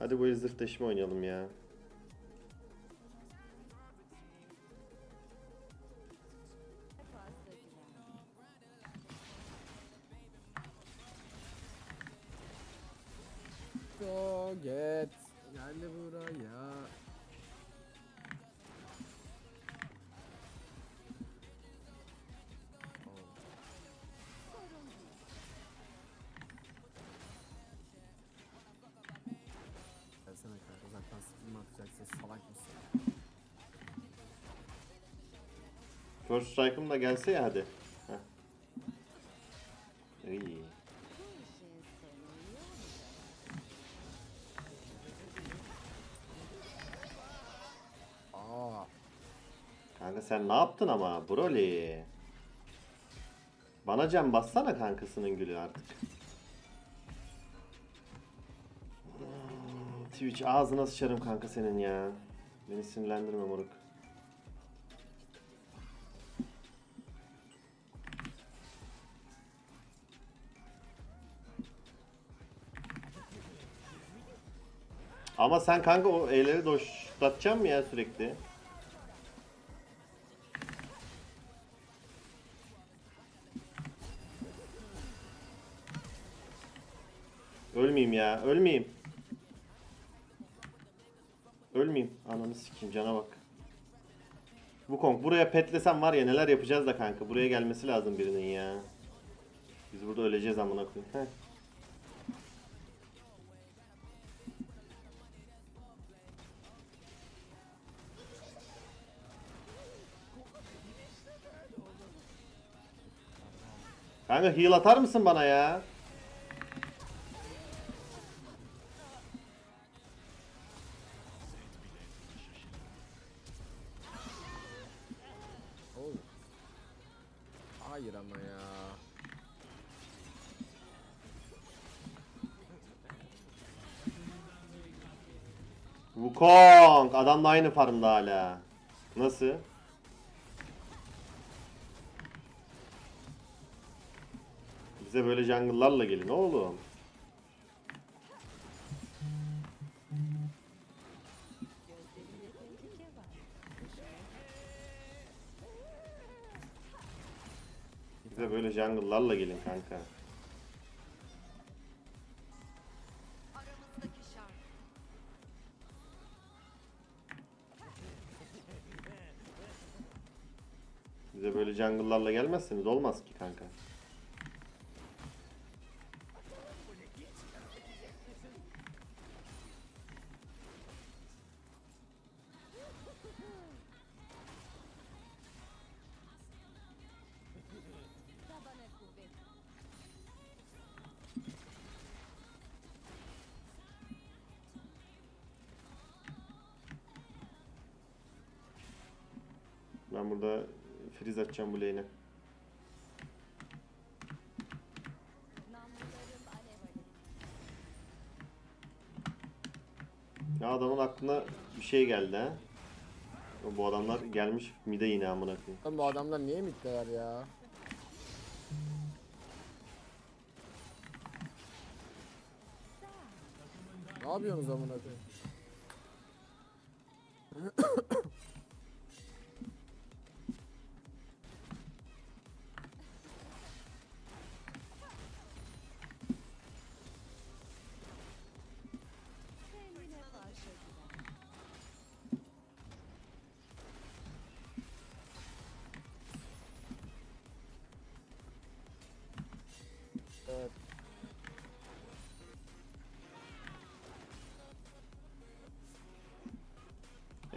Hadi bu zırhtaşıma oynayalım ya. First Strike'ım da gelse ya hadi. İyi. Aa. Kanka sen ne yaptın ama Broly? Bana can bassana kankasının gülü artık. Twitch ağzına sıçarım kanka senin ya. Beni sinirlendirme moruk. Ama sen kanka o E'leri doşlatacaksın mı ya sürekli? Ölmeyeyim ya, ölmeyeyim. Ölmeyeyim. Ananı sikeyim cana bak. Bu Kong buraya petlesem var ya neler yapacağız da kanka. Buraya gelmesi lazım birinin ya. Biz burada öleceğiz amına koyayım. Kanka heal atar mısın bana ya? Oh. Hayır ama ya. Wukong adam da aynı farmda hala. Nasıl? Bize böyle jungle'larla gelin oğlum. Bize böyle jungle'larla gelin kanka. Bize böyle jungle'larla gelmezseniz olmaz ki kanka. Burada freeze atacağım bu lane'e. Ya adamın aklına bir şey geldi ha. Bu adamlar gelmiş mide yine amına koyayım. Bu adamlar niye mitteler ya? Ne yapıyorsunuz amına koyayım?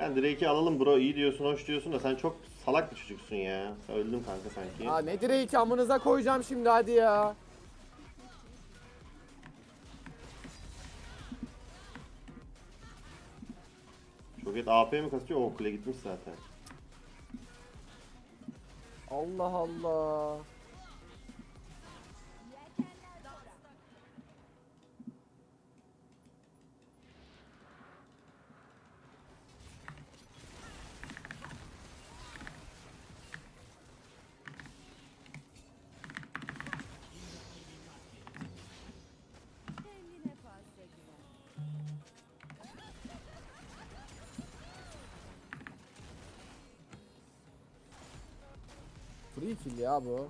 Yani Drake'i alalım bro iyi diyorsun hoş diyorsun da sen çok salak bir çocuksun ya. Sen öldün kanka sanki. Ya ne direği amınıza koyacağım şimdi hadi ya. Çok AP mi kasıyor? O kule gitmiş zaten. Allah Allah. Free kill ya bu.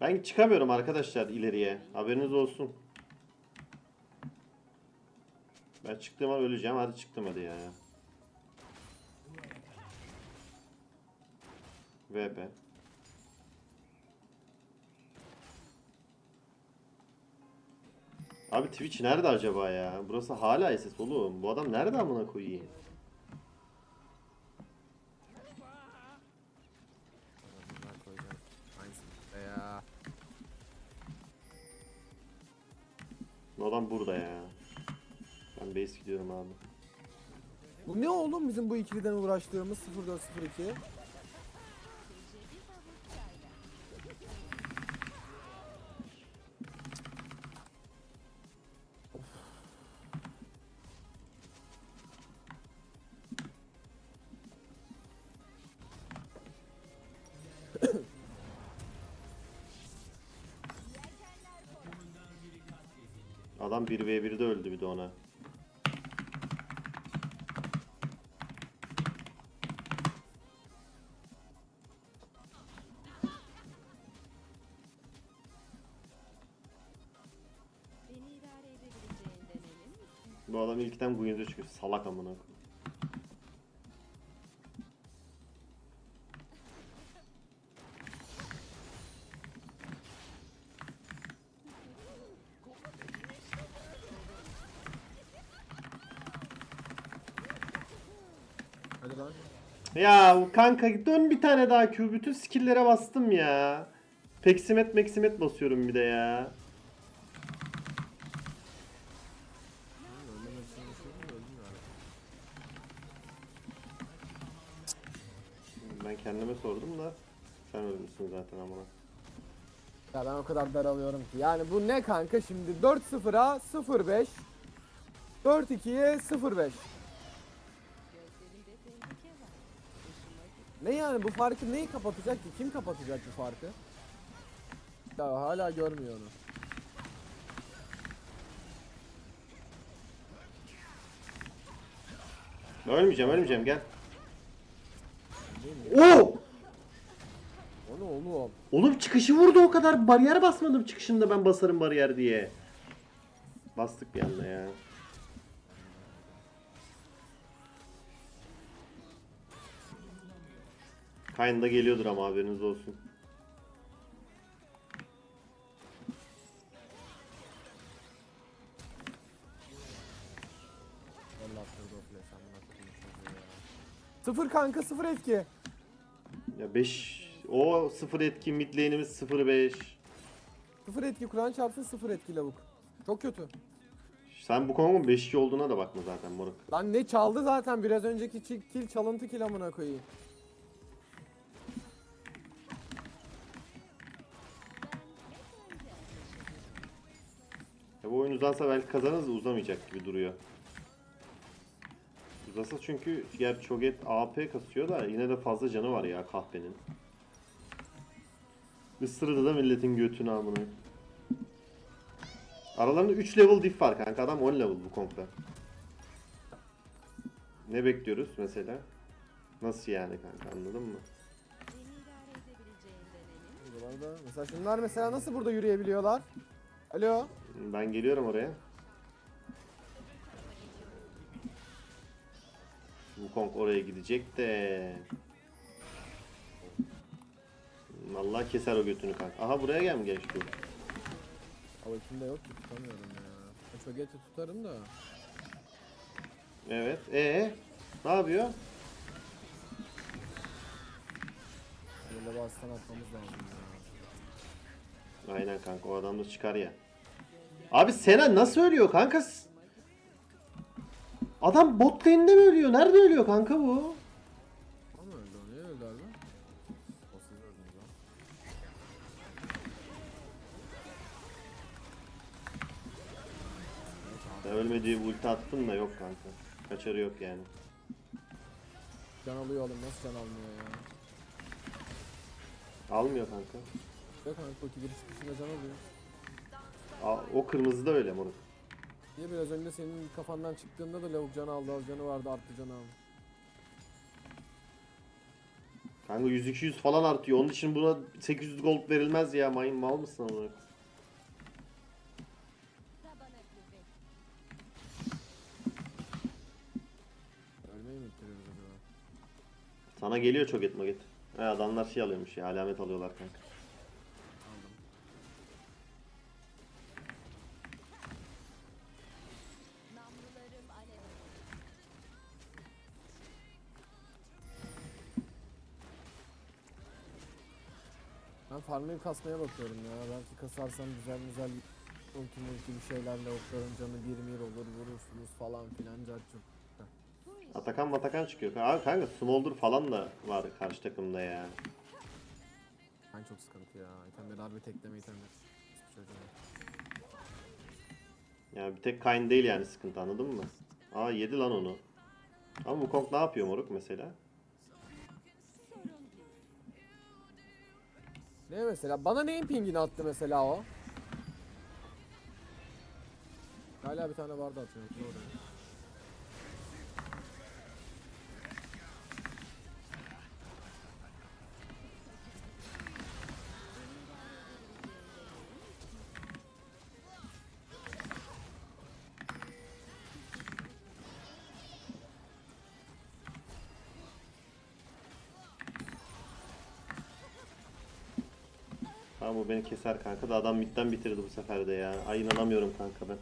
Ben çıkamıyorum arkadaşlar ileriye. Haberiniz olsun. Ben çıktığım an öleceğim. Hadi çıktım hadi ya. VP. Abi Twitch nerede acaba ya? Burası hala SS oğlum. Bu adam nerede amına koyayım? Bu adam burada ya. Ben base gidiyorum abi. Bu ne oğlum bizim bu ikiliden uğraştığımız 0402? Adam 1v1'de öldü bir de ona. Bu adam ilkten yüzü çıkıyor. Salak amına koyayım. Ya kanka dön bir tane daha Q. Bütün skill'lere bastım ya. Peksimet meksimet basıyorum bir de ya. Ben kendime sordum da. Sen ölmüşsün zaten amına. Ya ben o kadar daralıyorum ki. Yani bu ne kanka şimdi 4-0'a 0-5 4-2'ye 0-5 yani bu farkı neyi kapatacak ki? Kim kapatacak bu farkı? Ya hala görmüyor onu. Ölmeyeceğim ölmeyeceğim gel. Oo! O ne oğlum? Oğlum çıkışı vurdu o kadar. Bariyer basmadım çıkışında ben basarım bariyer diye. Bastık bir anda ya. Kayn da geliyordur ama haberiniz olsun. Allah attırdı o flash amına koyayım çocuğu ya. Sıfır kanka sıfır etki. Ya 5 o 0 etki mid lane'imiz 0-5. Sıfır etki Kur'an çarpsın sıfır etki lavuk. Çok kötü. Sen bu Kong'un 5-2 olduğuna da bakma zaten moruk. Lan ne çaldı zaten biraz önceki çi- kill çalıntı kill amına koyayım. Bu oyun uzansa belki kazanırız da uzamayacak gibi duruyor. Uzasa çünkü yer Cho'Gath AP kasıyor da yine de fazla canı var ya kahpenin. Isırdı da milletin götünü amına. Aralarında 3 level diff var kanka adam 10 level bu kompta. Ne bekliyoruz mesela? Nasıl yani kanka anladın mı? Buralarda mesela şunlar mesela nasıl burada yürüyebiliyorlar? Alo. Ben geliyorum oraya. Wukong oraya gidecek de. Vallahi keser o götünü kanka. Aha buraya gel mi genç? Ama içimde yok ki tutamıyorum ya. Eti tutarım da. Evet. Ee, ne yapıyor? Böyle bastan atmamız lazım ya. Aynen kanka o adam da çıkar ya. Abi Sena nasıl ölüyor kanka? Adam bot lane'de mi ölüyor? Nerede ölüyor kanka bu? Ama öldü o niye öldü abi? O siz öldünüz lan. Ben ölmediği ulti attım da yok kanka. Kaçarı yok yani. Can alıyor oğlum nasıl can almıyor ya? Almıyor kanka. Yok kanka ulti giriş dışında can alıyor. Aa, o kırmızı da öyle moruk. Niye biraz önce senin kafandan çıktığında da lavuk canı aldı az canı vardı arttı canı aldı. Kanka 100-200 falan artıyor. Onun için buna 800 gold verilmez ya. Mayın mal mısın amına? Ölmeyi mi ittiriyoruz acaba? Sana geliyor çok etme git. He adamlar şey alıyormuş ya. Alamet alıyorlar kanka. Farmlayı kasmaya bakıyorum ya. Belki kasarsam güzel güzel ulti multi bir şeylerle okların canı bir mir olur vurursunuz falan filan carçuk. Bu iş Atakan matakan çıkıyor. Abi kanka Smolder falan da var karşı takımda ya. Ben çok sıkıntı ya. İtemleri harbi tekleme itemleri. Çocuğum. Ya bir tek Kayn değil yani sıkıntı anladın mı? Aa yedi lan onu. Ama Wukong ne yapıyor moruk mesela? Ne mesela? Bana neyin pingini attı mesela o? Hala bir tane vardı atıyor. Ne Tamam bu beni keser kanka da adam midden bitirdi bu sefer de ya. Ay inanamıyorum kanka ben.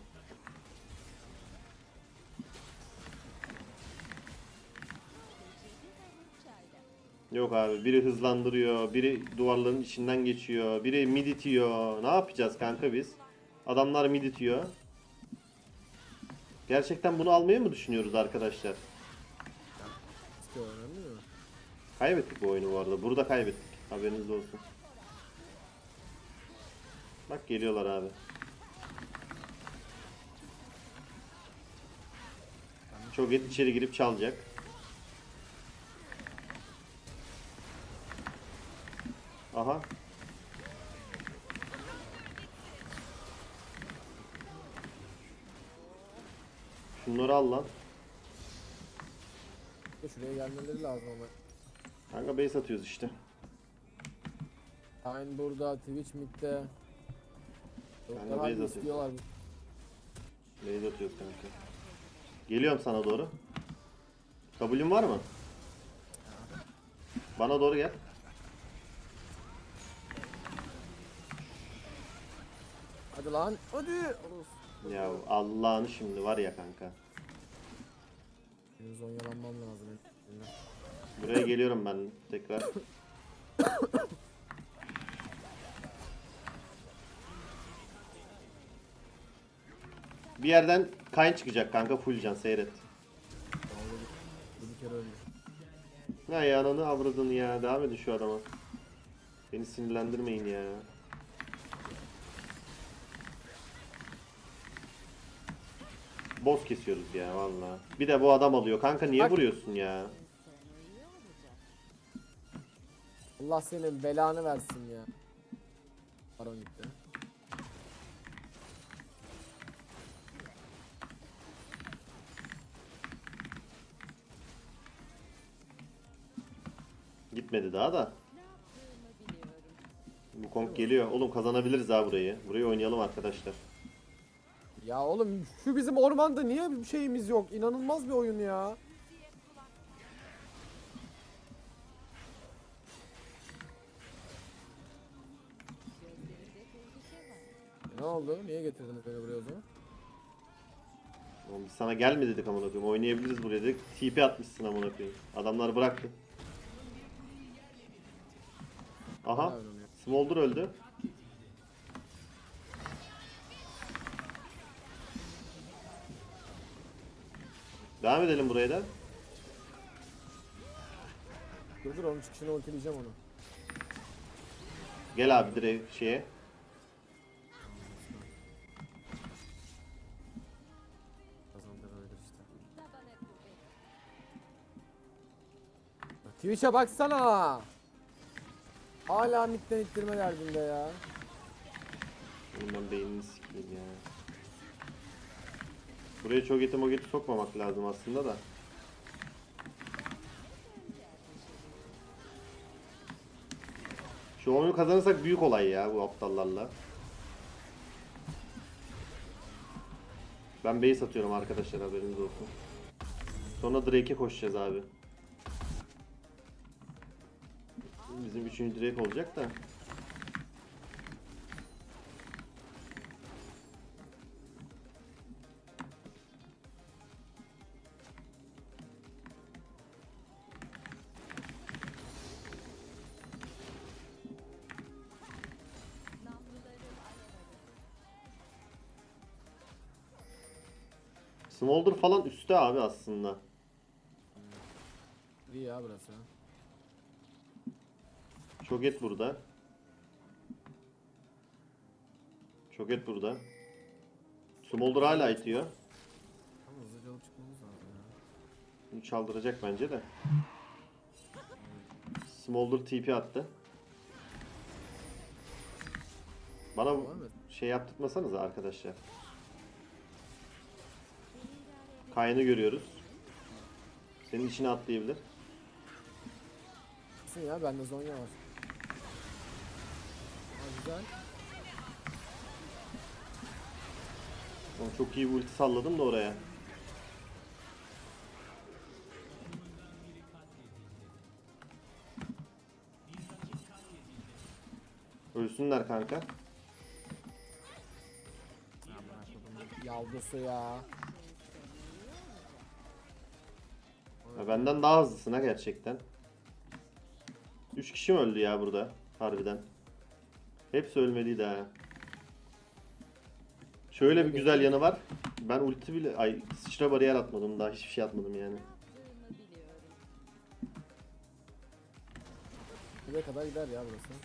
Yok abi biri hızlandırıyor, biri duvarların içinden geçiyor, biri mid itiyor. Ne yapacağız kanka biz? Adamlar mid itiyor. Gerçekten bunu almayı mı düşünüyoruz arkadaşlar? Kaybettik bu oyunu bu arada. Burada kaybettik. Haberiniz olsun. Bak geliyorlar abi. Çok et içeri girip çalacak. Aha. Şunları al lan. Şuraya gelmeleri lazım ama. Kanka base atıyoruz işte. Kayn burada, Twitch midde. Kanka base atıyor. istiyorlar. Base atıyoruz kanka. Geliyorum sana doğru. W'un var mı? Bana doğru gel. Hadi lan, hadi. Ya Allah'ını şimdi var ya kanka. Benim zonyalanmam lazım. Buraya geliyorum ben tekrar. Bir yerden kayn çıkacak kanka full can seyret. Bir- kere öldü. Ha ya ananı avradını ya devam edin şu adama. Beni sinirlendirmeyin ya. Boss kesiyoruz ya valla. Bir de bu adam alıyor. Kanka niye Bak. vuruyorsun ya? Allah senin belanı versin ya. Baron gitti. Gitmedi daha da. Bu konk geliyor. Oğlum kazanabiliriz ha burayı. Burayı oynayalım arkadaşlar. Ya oğlum şu bizim ormanda niye bir şeyimiz yok? İnanılmaz bir oyun ya. Ne oldu? Niye getirdiniz beni buraya o zaman? Oğlum biz sana gelme dedik amına koyayım. Oynayabiliriz buraya dedik. TP atmışsın amına koyayım. Adamlar bıraktı. Aha. Smolder öldü. Devam edelim buraya da. Dur dur onun çıkışını ultileyeceğim onu. Gel abi direkt şeye. Twitch'e baksana. Hala midden ittirme derdinde ya. Ben beynini sikeyim ya. Buraya çok eti mogeti sokmamak lazım aslında da. Şu oyunu kazanırsak büyük olay ya bu aptallarla. Ben base atıyorum arkadaşlar haberiniz olsun. Sonra Drake'e koşacağız abi. Bizim üçüncü Drake olacak da. Smolder falan üstte abi aslında. İyi ya burası. Çoget burada. Çoget burada. Smolder hala itiyor. Ama hızlıca alıp çıkmamız lazım ya. Bunu çaldıracak bence de. Smolder TP attı. Bana bu- Var mı? şey yaptırtmasanız arkadaşlar. Kayn'ı görüyoruz. Senin içine atlayabilir. Kesin ya bende Zonya var. Güzel. Oğlum çok iyi bir ulti salladım da oraya. Ölsünler kanka. Yavrusu ya. Ya benden daha hızlısın ha gerçekten. 3 kişi mi öldü ya burada? Harbiden. Hepsi ölmeliydi ha. Şöyle bir güzel yanı var. Ben ulti bile ay sıçra bariyer atmadım daha hiçbir şey atmadım yani. Buraya kadar gider ya burası.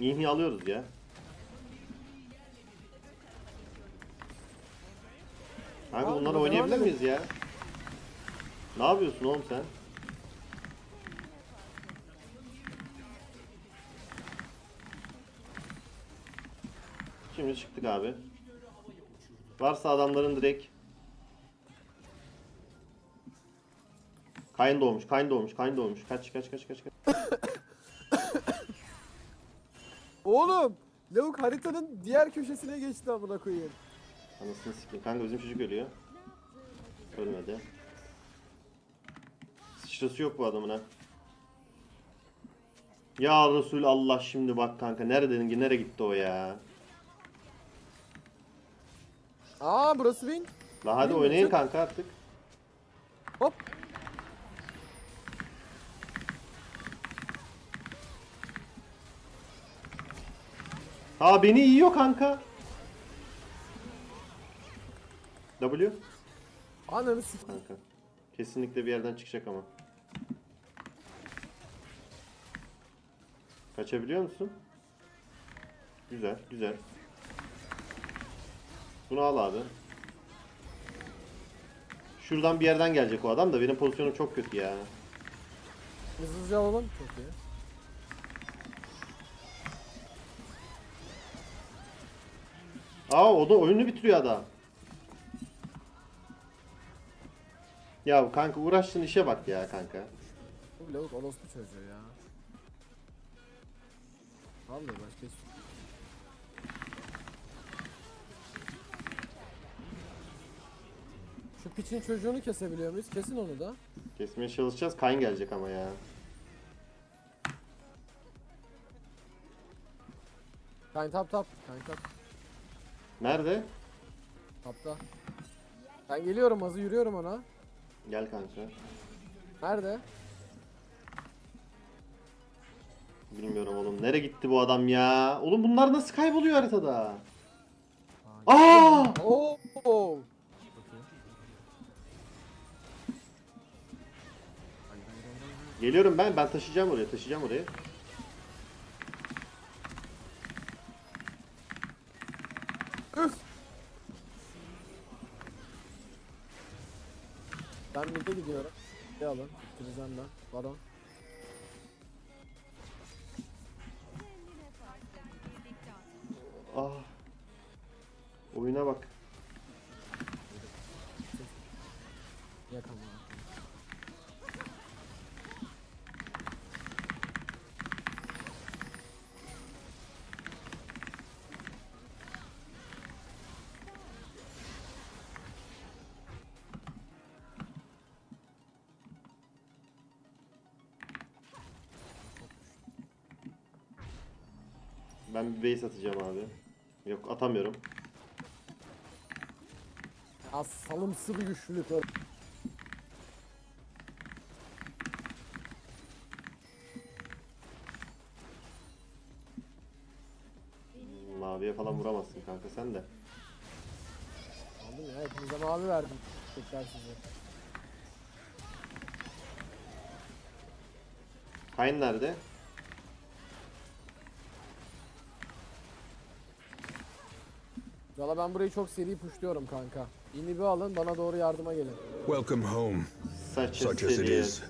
İhni alıyoruz ya. Aa, bunları oynayabilir miyiz ya? Ne yapıyorsun oğlum sen? Şimdi çıktık abi. Varsa adamların direkt Kayn doğmuş, Kayn doğmuş, Kayn doğmuş. Kaç kaç kaç kaç kaç. Oğlum! Lavuk haritanın diğer köşesine geçti amına koyayım. Anasını sikeyim. Kanka bizim çocuk ölüyor. Ölmedi. Sıçrası yok bu adamın ha. Ya Resul Allah şimdi bak kanka. Nereden ki nereye gitti o ya? Aa burası win. La hadi mi? oynayın kanka artık. Hop. Ha beni yiyor kanka. W. Ananı sik. Kanka. Kesinlikle bir yerden çıkacak ama. Kaçabiliyor musun? Güzel, güzel. Bunu al abi. Şuradan bir yerden gelecek o adam da benim pozisyonum çok kötü ya. Hızlıca alalım. Çok iyi. Aa o da oyunu bitiriyor adam. Ya kanka uğraştığın işe bak ya kanka. Bu lavuk orospu çocuğu ya. Vallahi başka hiç... Şu piçin çocuğunu kesebiliyor muyuz? Kesin onu da. Kesmeye çalışacağız. Kayn gelecek ama ya. Kayn tap tap. Kayn tap. Nerede? Tapta. Ben geliyorum azı yürüyorum ona. Gel kanka. Nerede? Bilmiyorum oğlum. Nereye gitti bu adam ya? Oğlum bunlar nasıl kayboluyor haritada? Aa! Oo! Geliyorum ben. Ben taşıyacağım oraya. Taşıyacağım oraya. Ben mid'e gidiyorum. Bir alın. Ben. Baron. Ben bir base atacağım abi. Yok atamıyorum. Ya salımsı bir güçlülük. Maviye falan vuramazsın kanka sen de. Aldım ya hepinize mavi verdim. Tekrar size. Kayn nerede? Valla ben burayı çok seri pushluyorum kanka. İnibi alın bana doğru yardıma gelin. Welcome home, Saç such as it is.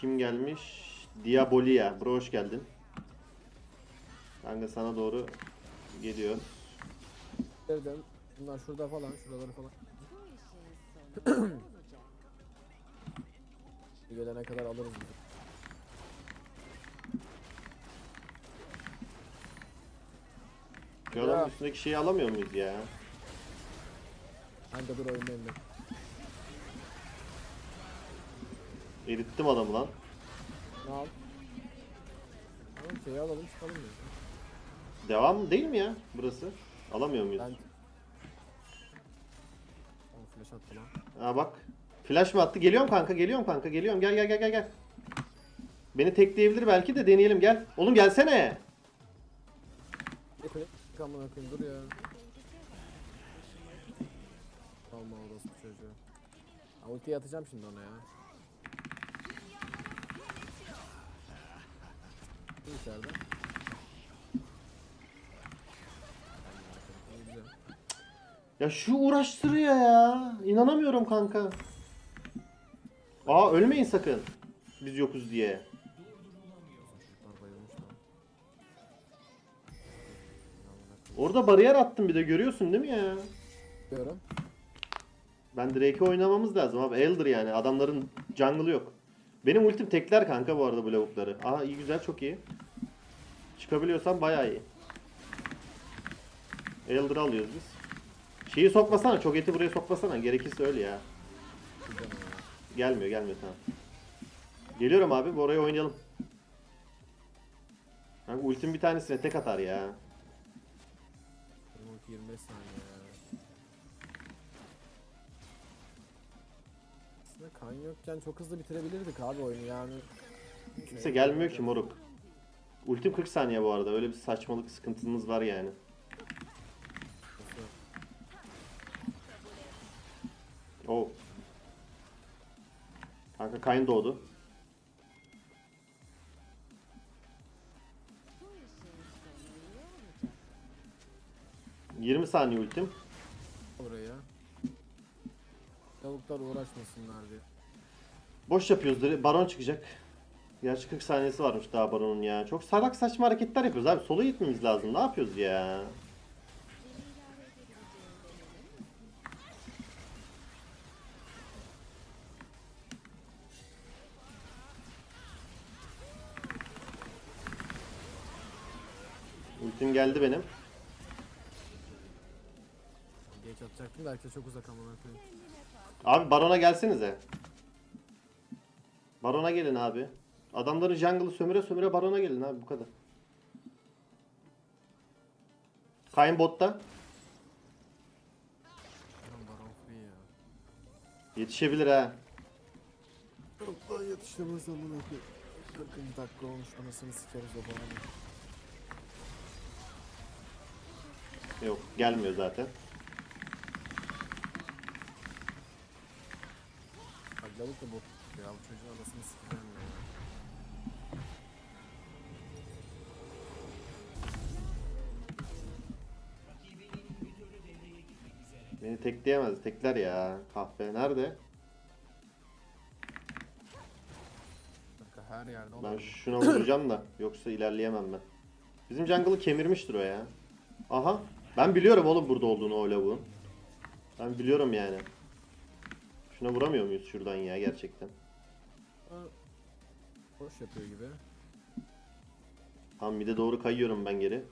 Kim gelmiş? Diabolia. Bro hoş geldin. Kanka sana doğru geliyor. Dedim. Bunlar şurada falan, şuraları falan. Gelene kadar alırız biz. Ya. üstündeki şeyi alamıyor muyuz ya? Kanka dur oyundayım ben. Erittim adamı lan. Ne al? Tamam şeyi alalım çıkalım ya. Devam değil mi ya burası? Alamıyor muyuz? Ben... O flash attı lan. Aa bak. Flash mı attı? Geliyorum kanka, geliyorum kanka, geliyorum. Gel gel gel gel gel. Beni tekleyebilir belki de deneyelim gel. Oğlum gelsene. Kamına koyayım dur ya. Alma orası çocuğu. Ha, atacağım şimdi ona ya. Kim içeride? Ya şu uğraştırıyor ya. İnanamıyorum kanka. Aa ölmeyin sakın. Biz yokuz diye. Orada bariyer attım bir de görüyorsun değil mi ya? Diyorum. Ben Drake'i oynamamız lazım abi. Elder yani. Adamların jungle'ı yok. Benim ultim tekler kanka bu arada bu lavukları. Aha iyi güzel çok iyi. Çıkabiliyorsan bayağı iyi. Elder'ı alıyoruz biz. Şeyi sokmasana. Çok eti buraya sokmasana. Gerekirse öyle ya. Gelmiyor gelmiyor tamam. Geliyorum abi. Bu oraya oynayalım. Kanka ultim bir tanesine tek atar ya. Benim ulti 25 saniye ya. Aslında kan yokken çok hızlı bitirebilirdik abi oyunu yani. Kimse gelmiyor ki moruk. Ultim 40 saniye bu arada. Öyle bir saçmalık sıkıntımız var yani. Oh. Kanka Kayn doğdu. Saniye ultim. Oraya. Tavuklar uğraşmasınlar diye. Boş yapıyoruz. Baron çıkacak. Gerçi 40 saniyesi varmış daha Baron'un ya. Çok salak saçma hareketler yapıyoruz abi. Sola gitmemiz lazım. Ne yapıyoruz ya? Ultim geldi benim. Geç atacaktım da herkes çok uzak amına koyayım. Abi Baron'a gelsenize. Baron'a gelin abi. Adamların jungle'ı sömüre sömüre Baron'a gelin abi bu kadar. Kayn botta. Lan Baron free ya. Yetişebilir ha. Tavuklar yetişemez amına koyayım. 40. dakika olmuş anasını sikeriz o Baron'u. Yok gelmiyor zaten. Bak lavuk da bot ya bu çocuğun anasını sikeceğim ya. Beni tekleyemez. Tekler ya. Kahve nerede? Kanka her yerde Ben şuna vuracağım da. Yoksa ilerleyemem ben. Bizim jungle'ı kemirmiştir o ya. Aha. Ben biliyorum oğlum burada olduğunu o lavuğun. Ben biliyorum yani. Şuna vuramıyor muyuz şuradan ya gerçekten? Ha, Boş yapıyor gibi. Tamam bir de doğru kayıyorum ben geri.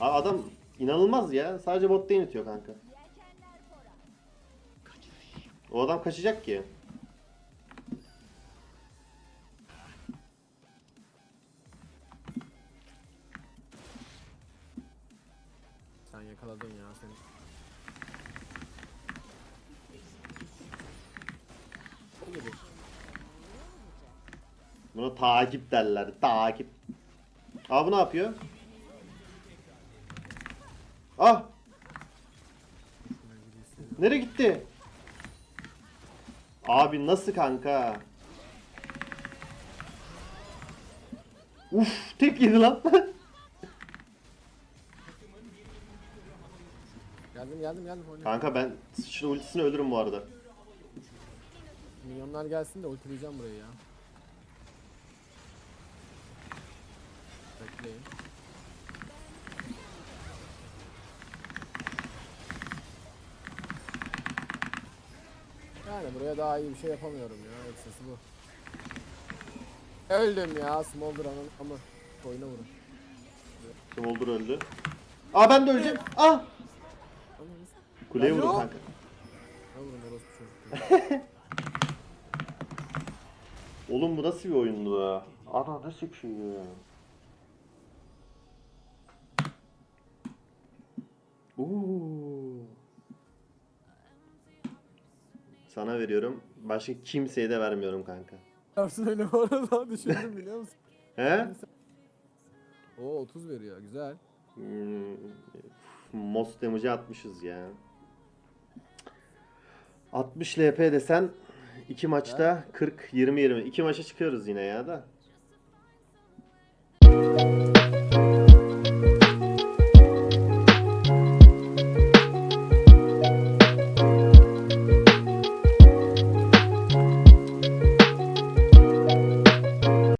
Aa, adam inanılmaz ya. Sadece botta iniyor kanka. O adam kaçacak ki. Sen yakaladın ya Buna takip derler. Takip. Aa bu ne yapıyor? Ah! Nereye gitti? Abi nasıl kanka? Uf tek yedi lan. Geldim geldim geldim. Oyna. kanka ben şu ultisini ölürüm bu arada. Milyonlar gelsin de ultileyeceğim burayı ya. Bekleyin. Yani buraya daha iyi bir şey yapamıyorum ya. Eksesi bu. Öldüm ya. Smolder anam ama oyuna vurun. Smolder öldü. Aa ben de öleceğim. Ah! Kuleye Ben yok. kanka. Ha vurun orospu çocuk. Oğlum bu nasıl bir oyundu ya? Ana nasıl bir şey ya? Oo. Sana veriyorum. Başka kimseye de vermiyorum kanka. Yapsın öyle bu arada düşündüm biliyor musun? He? Oo 30 veriyor güzel. Hmm, most damage'ı atmışız ya. 60 LP desen iki maçta 40 20 20. İki maça çıkıyoruz yine ya da.